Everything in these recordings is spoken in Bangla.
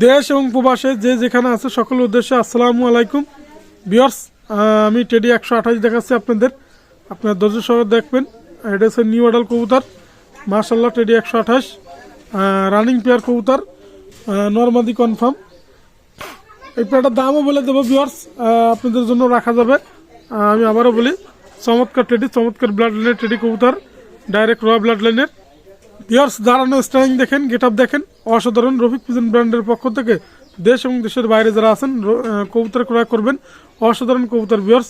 দেশ এবং প্রবাসে যে যেখানে আছে সকল উদ্দেশ্যে আসসালামু আলাইকুম। বিয়ার্স আমি টেডি একশো আঠাশ দেখাচ্ছি আপনাদের। আপনার ধৈর্য সহ দেখবেন। এটা হচ্ছে নিউ অডাল কবুতর। মার্শাল্লাহ টেডি একশো আঠাশ। রানিং পেয়ার কবুতর। নর্মাদি কনফার্ম এই পেয়ারটার দামও বলে দেবো বিয়ার্স আপনাদের জন্য রাখা যাবে। আমি আবারও বলি, চমৎকার টেডি, চমৎকার ব্লাড লাইনের টেডি কবুতর। ডাইরেক্ট র ব্লাড লাইনের ইয়ার্স দাঁড়ানো স্টাইলিং দেখেন গেট দেখেন। অসাধারণ রফিক পিজন ব্র্যান্ডের পক্ষ থেকে দেশ এবং দেশের বাইরে যারা আছেন কবুতর ক্রয় করবেন। অসাধারণ কবুতর, বিয়ার্স।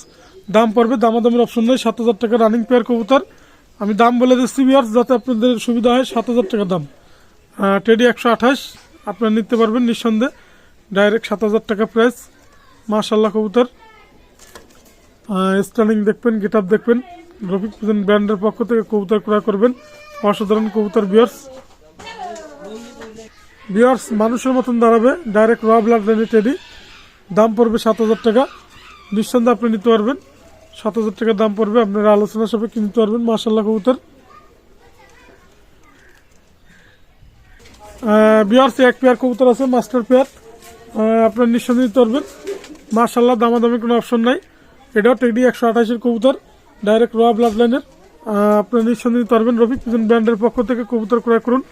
দাম পড়বে, দামাদামের অপশন নেই, সাত হাজার টাকা রানিং পেয়ার কবুতর। আমি দাম বলে দিচ্ছি, বিয়ার্স, যাতে আপনাদের সুবিধা হয়, সাত হাজার টাকা দাম। টেডি একশো আঠাশ, আপনারা নিতে পারবেন নিঃসন্দেহে। ডাইরেক্ট সাত হাজার টাকা প্রাইস মাশাল্লাহ কবুতর। স্টার্লিং দেখবেন গেট দেখবেন। রফিক ব্র্যান্ডের পক্ষ থেকে কবুতর ক্রয় করবেন। অসাধারণ কবুতর বিয়ার্স বিয়ার্স মানুষের মতন দাঁড়াবে। ডাইরেক্ট র ব্লাড লাইনে টেডি দাম পড়বে সাত হাজার টাকা। নিঃসন্দেহে আপনি নিতে পারবেন। সাত হাজার টাকা দাম পড়বে। আপনারা আলোচনা সাপেক্ষে কিনতে পারবেন? মার্শাল্লাহ কবুতর। বিয়ার্স এক পেয়ার কবুতর আছে মাস্টার পেয়ার আপনার নিঃসন্দেহে নিতে পারবেন। মার্শাল্লাহ দামাদামি কোনো অপশন নাই। এটাও টেডি একশো আঠাশের কবুতর। ডাইরেক্ট র ব্লাড লাইনের আপনার নিতে পারবেন। রফিক পিজন ব্র্যান্ডের পক্ষ থেকে কবুতর ক্রয় করুন।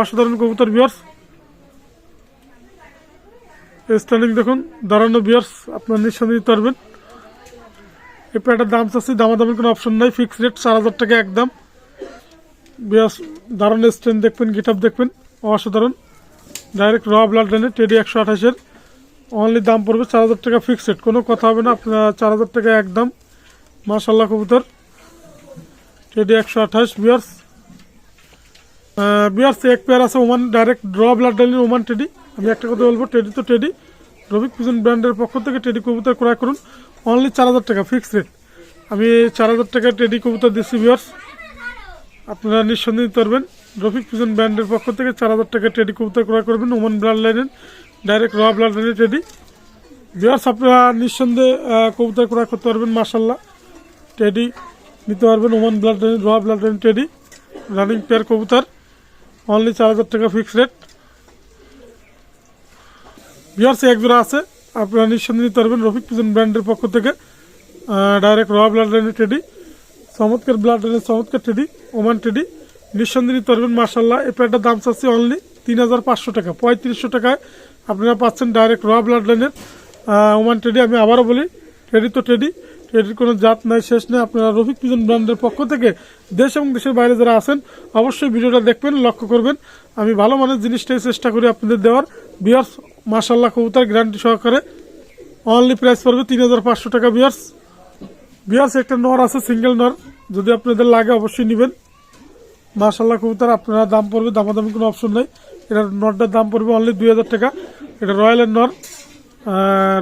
অসাধারণ কবুতর বিয়ার্স স্টার্লিং দেখুন দাঁড়ানো বিয়ার্স আপনার নিঃসন্দেহে নিতে পারবেন। এই প্যাটার দাম চাচ্ছি, দামাদামির কোনো অপশন নাই ফিক্স রেট চার হাজার টাকা একদম। বিয়ার্স দাঁড়ানো স্ট্যান্ড দেখবেন গেট দেখবেন, অসাধারণ। ডাইরেক্ট র ব্লাড লাইনে টেডি একশো আঠাশের। অনলি দাম পড়বে চার হাজার টাকা ফিক্স রেট কোনো কথা হবে না, আপনার চার হাজার টাকা একদম। মাশাল্লাহ কবুতর। টেডি একশো আঠাশ বিয়ার্স বিয়ার্স, এক পেয়ার আছে ওমান ডাইরেক্ট ড্র ব্লাড ডালির ওমান টেডি আমি একটা কথা বলব টেডি তো টেডি রবিক পিজন ব্র্যান্ডের পক্ষ থেকে টেডি কবুতর ক্রয় করুন। অনলি চার হাজার টাকা ফিক্স রেট আমি চার হাজার টাকা টেডি কবুতর দিচ্ছি বিয়ার্স আপনারা নিঃসন্দেহে নিতে পারবেন। রফিক পিজন ব্র্যান্ডের পক্ষ থেকে চার হাজার টাকা টেডি কবুতর ক্রয় করবেন ওমান ব্লাড লাইনের ডাইরেক্ট র ব্লাড লাইনের টেডি বিয়ার্স আপনারা নিঃসন্দেহে কবুতর ক্রয় করতে পারবেন মার্শাল্লাহ টেডি নিতে পারবেন ওমান ব্লাড লাইন র ব্লাড টেডি, রানিং পেয়ার কবুতর অনলি চার হাজার টাকা ফিক্স রেট বিয়ার্স এক জোড়া আছে, আপনারা নিঃসন্দেহে নিতে পারবেন রফিক পিজন ব্র্যান্ডের পক্ষ থেকে ডাইরেক্ট র ব্লাড লাইনের টেডি, চমৎকার ব্লাড লাইনের চমৎকার টেডি, ওমান টেডি। নিঃসন্দেহে নিতে পারবেন মার্শাল্লাহ এই প্যাডটার দাম চাচ্ছি অনলি তিন হাজার পাঁচশো টাকা, পঁয়ত্রিশশো টাকায় আপনারা পাচ্ছেন ডাইরেক্ট র ব্লাড লাইনের ওমান টেডি। আমি আবারও বলি, টেডি তো টেডি। টেডির কোনো জাত নাই, শেষ নেই। আপনারা রফিক পিজন ব্র্যান্ডের পক্ষ থেকে দেশ এবং দেশের বাইরে যারা আছেন, অবশ্যই ভিডিওটা দেখবেন, লক্ষ্য করবেন। আমি ভালো মানের জিনিসটাই চেষ্টা করি আপনাদের দেওয়ার। বিয়ার্স মার্শাল্লাহ কবুতার গ্যারান্টি সহকারে অনলি প্রাইস পড়বে তিন হাজার পাঁচশো টাকা বিয়ার্স বিয়ার্স একটা নর আছে সিঙ্গেল নর। যদি আপনাদের লাগে, অবশ্যই নেবেন। মার্শাল্লাহ কবুতর, আপনারা দাম পড়বে, দামাদামি কোনো অপশন নাই। এটার নরটার দাম পড়বে অনলি দুই হাজার টাকা। এটা রয়্যালের নর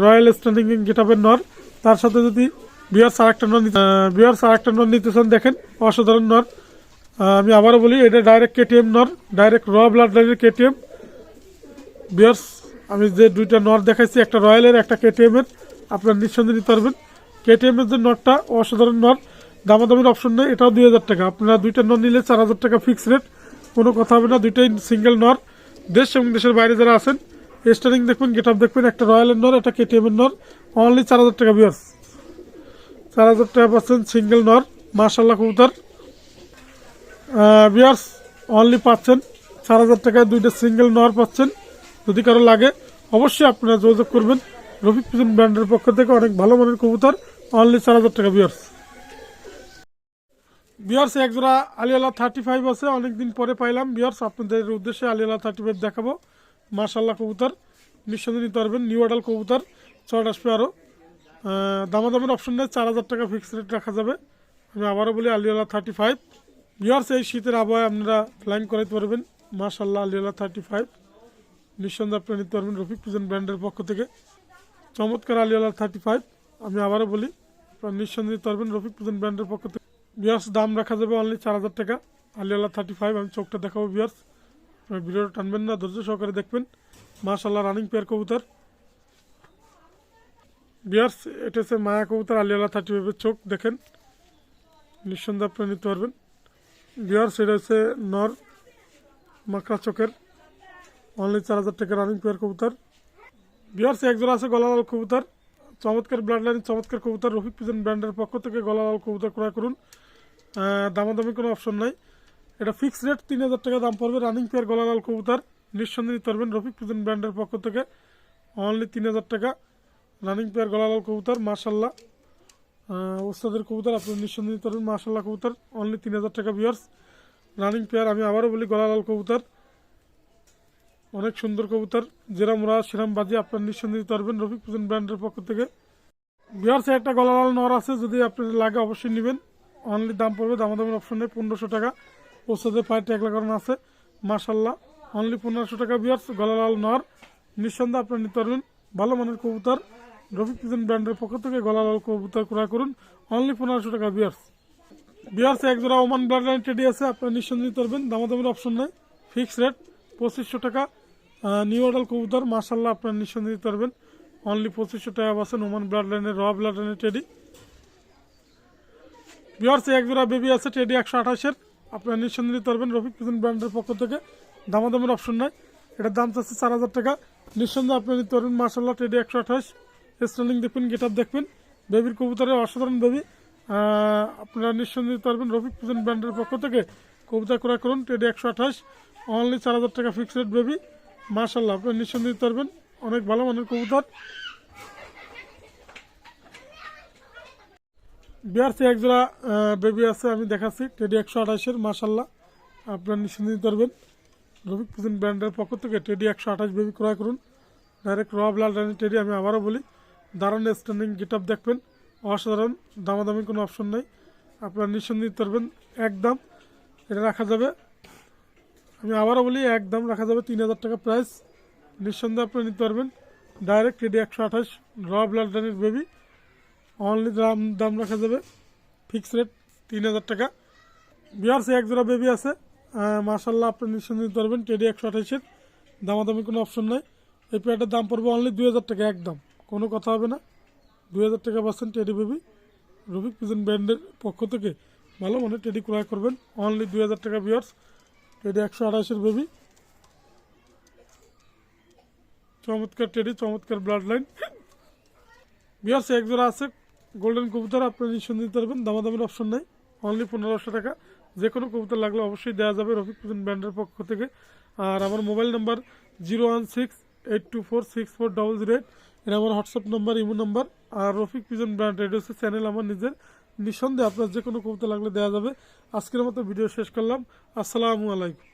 রয়্যাল স্ট্যান্ডিং গেট গেটআপের নর। তার সাথে যদি বিয়ার্স আর একটা নর বিয়ার্স আর একটা নর নিতে চান দেখেন, অসাধারণ নর। আমি আবারও বলি, এটা ডাইরেক্ট কেটিএম নর ডাইরেক্ট র ব্লাড লাইনের কেটিএম বিয়ার্স আমি যে দুইটা নর দেখাইছি, একটা রয়্যালের একটা কেটিএম এর, আপনার নিঃসন্দেহে নিতে পারবেন। কেটিএম এর যে নটটা অসাধারণ নট দামাদামির অপশন নেই, এটাও দুই হাজার টাকা। আপনারা দুইটা নর নিলে চার হাজার টাকা ফিক্স রেট কোনো কথা হবে না, দুইটাই সিঙ্গেল নর। দেশ এবং দেশের বাইরে যারা আছেন স্টারিং দেখবেন গেট আপ দেখবেন, একটা রয়্যালের নর, একটা কেটিএম এর নর অনলি চার হাজার টাকা বিয়ার্স চার হাজার টাকা পাচ্ছেন সিঙ্গেল নর মার্শাল্লাহ কবুতর। বিয়ার্স অনলি পাচ্ছেন চার হাজার টাকায় দুইটা সিঙ্গেল নর পাচ্ছেন, যদি কারও লাগে, অবশ্যই আপনারা যোগাযোগ করবেন। রফিক পিজন ব্র্যান্ডের পক্ষ থেকে অনেক ভালো মানের কবুতর অনলি চার হাজার টাকা বিয়ার্স বিয়ার্স একজোড়া আলিয়ালা থার্টি ফাইভ আছে, অনেকদিন পরে পাইলাম। বিয়ার্স আপনাদের উদ্দেশ্যে আলিয়ালা থার্টি ফাইভ দেখাবো। মার্শাল্লাহ কবুতর, নিঃসন্দেহে নিতে পারবেন, নিউ আডাল কবুতর চট আসবে আরও দামাদামের অপশন নেই, চার হাজার টাকা ফিক্সড রেট রাখা যাবে। আমি আবারও বলি আলিয়ালা থার্টি ফাইভ বিয়ার্স এই শীতের আবহাওয়ায় আপনারা ফ্লাইং করাইতে পারবেন। মার্শাল্লাহ আলিয়ালা থার্টি ফাইভ নিঃসন্দেহে আপনারা নিতে পারবেন রফিক পিজন ব্র্যান্ডের পক্ষ থেকে। চমৎকার আলিয়ালা থার্টি ফাইভ আমি আবারও বলি, আপনারা নিঃসন্দেহে নিতে পারবেন রফিক পিজন ব্র্যান্ডের পক্ষ থেকে। বিয়ার্স দাম রাখা যাবে অনলি চার হাজার টাকা। আলিয়ালা থার্টি ফাইভ আমি চোখটা দেখাবো বিয়ার্স ভিডিওটা টানবেন না, ধৈর্য সহকারে দেখবেন। মার্শাল্লাহ রানিং পেয়ার কবুতর। বিয়ার্স এটা হচ্ছে মায়া কবুতর আলিয়ালা থার্টি ফাইভের চোখ, দেখেন। নিঃসন্দেহে আপনারা নিতে পারবেন। বিয়ার্স এটা হচ্ছে নর মাকড়া চোখের। অনলি চার হাজার টাকা রানিং পেয়ার কবুতর। বিহার্সে একজোড়া আছে গলালাল কবুতর। চমৎকার ব্লাড লাইন চমৎকার কবুতর। রফিক পিজন ব্র্যান্ডের পক্ষ থেকে গলালাল কবুতর ক্রয় করুন। দামাদামি কোনো অপশন নাই। এটা ফিক্সড রেট তিন হাজার টাকা দাম পড়বে রানিং পেয়ার গলালাল কবুতর। নিঃসন্দেহে নিতে পারবেন রফিক পিজন ব্র্যান্ডের পক্ষ থেকে। অনলি তিন হাজার টাকা। রানিং পেয়ার, গলালাল কবুতর মার্শাল্লাহ ওস্তাদের কবুতর আপনি পারবেন। মার্শাল্লাহ কবুতর অনলি তিন হাজার টাকা বিয়ার্স রানিং পেয়ার, আমি আবারও বলি, গলালাল কবুতর। অনেক সুন্দর কবুতর যেরাম রাজ সেরাম বাজি, আপনার নিঃসন্দেহে নিতে পারবেন রফিক পিজন ব্র্যান্ডের পক্ষ থেকে। বিহার্সে একটা গলালাল নর আছে, যদি আপনার লাগে অবশ্যই নেবেন। অনলি দাম পড়বে দামাদামের অপশনে পনেরোশো টাকা। ওস্তাদের পায়ে ট্যাগ লাগানো আছে। মার্শাল্লাহ অনলি পনেরোশো টাকা বিয়ার্স গলালাল নর। নিঃসন্দেহে আপনার নিতে পারবেন। ভালো মানের কবুতর। রফিক ব্র্যান্ডের পক্ষ থেকে গলালাল কবুতর ক্রয় করুন। অনলি পনেরোশো টাকা বিয়ার্স। বিহার্সে এক জোড়া ওমান ব্লাড লাইন টেডি আছে, আপনার নিঃসন্দেহে নিতে পারবেন। দামাদামের অপশন নেই ফিক্স রেট পঁচিশশো টাকা। নিউ অর্ডার কবুতর মার্শাল্লাহ আপনার নিঃসন্দেহে দিতে পারবেন। অনলি পঁচিশশো টাকা পাচ্ছেন ওমান ব্লাড লাইনের র ব্লাড লাইনের টেডি বিহার্সে এক জোড়া বেবি আছে টেডি একশো আঠাশের। আপনার নিঃসন্দেহে নিতে পারবেন রফিক ব্র্যান্ডের পক্ষ থেকে। দামাদামের অপশন নাই। এটার দাম চাচ্ছে চার হাজার টাকা। নিঃসন্দেহে আপনি নিতে পারবেন মার্শাল্লাহ টেডি একশো আঠাশ। স্টার্লিং দেখবেন গেট আপ দেখবেন বেবির কবুতরের অসাধারণ বেবি আপনারা নিঃসন্দেহে পারবেন রফিক পিজন ব্র্যান্ডের পক্ষ থেকে কবুতর ক্রয় করুন টেডি একশো আঠাশ। অনলি চার হাজার টাকা ফিক্সড রেট বেবি মার্শাল্লাহ আপনি নিঃসন্দেহে পারবেন। অনেক ভালো মানের কবুতর। বিহারসে এক জোড়া বেবি আছে, আমি দেখাচ্ছি টেডি একশো আঠাশের মার্শাল্লাহ আপনার নিঃসন্দেহে পারবেন। রফিক পিজন ব্র্যান্ডের পক্ষ থেকে টেডি একশো আঠাশ বেবি ক্রয় করুন। ডাইরেক্ট রব লাল রানি টেডি আমি আবারও বলি। দারুণ স্ট্যান্ডিং গেট দেখবেন। অসাধারণ, দামাদামি কোনো অপশন নেই। আপনার নিঃসন্দেহে পারবেন একদম এটা রাখা যাবে। আমি আবারও বলি একদম রাখা যাবে তিন হাজার টাকা প্রাইস নিঃসন্দেহে আপনি নিতে পারবেন। ডাইরেক্ট টেডি একশো আঠাশ র ব্লাড রানির বেবি অনলি দাম দাম রাখা যাবে। ফিক্স রেট তিন হাজার টাকা। বিহারসে এক জোড়া বেবি আছে। মার্শাল্লাহ আপনি নিঃসন্দেহে নিতে পারবেন। টেডি একশো আঠাশের, দামাদামি কোনো অপশন নাই। এই পেয়ারটার দাম পড়বে অনলি দুই হাজার টাকা একদম কোনো কথা হবে না। দুই হাজার টাকা পাচ্ছেন টেডি বেবি। রফিক পিজন ব্র্যান্ডের পক্ষ থেকে ভালো মানে টেডি ক্রয় করবেন। অনলি দুই হাজার টাকা বিয়ার্স টেডি একশো আড়াইশের বেবি। চমৎকার টেডি, চমৎকার ব্লাড লাইন বিয়ার্স এক জোড়া আছে। গোল্ডেন কবুতর আপনি নিঃসন্দেহে দিতে পারবেন। দামাদামের অপশন নাই। অনলি পনেরোশো টাকা। যে কোনো কবুতর লাগলে অবশ্যই দেওয়া যাবে রফিক পিজন ব্র্যান্ডের পক্ষ থেকে। আর আমার mobile number zero one six eight two four six four double zero eight. এটা আমার হোয়াটসঅ্যাপ নাম্বার, ইমো নাম্বার, আর Rafiq pigeon brand radio channel আমার নিজের। নিঃসন্দেহে আপনার যে কোনো কবিতা লাগলে দেওয়া যাবে। আজকের মতো ভিডিও শেষ করলাম। আসসালামু আলাইকুম।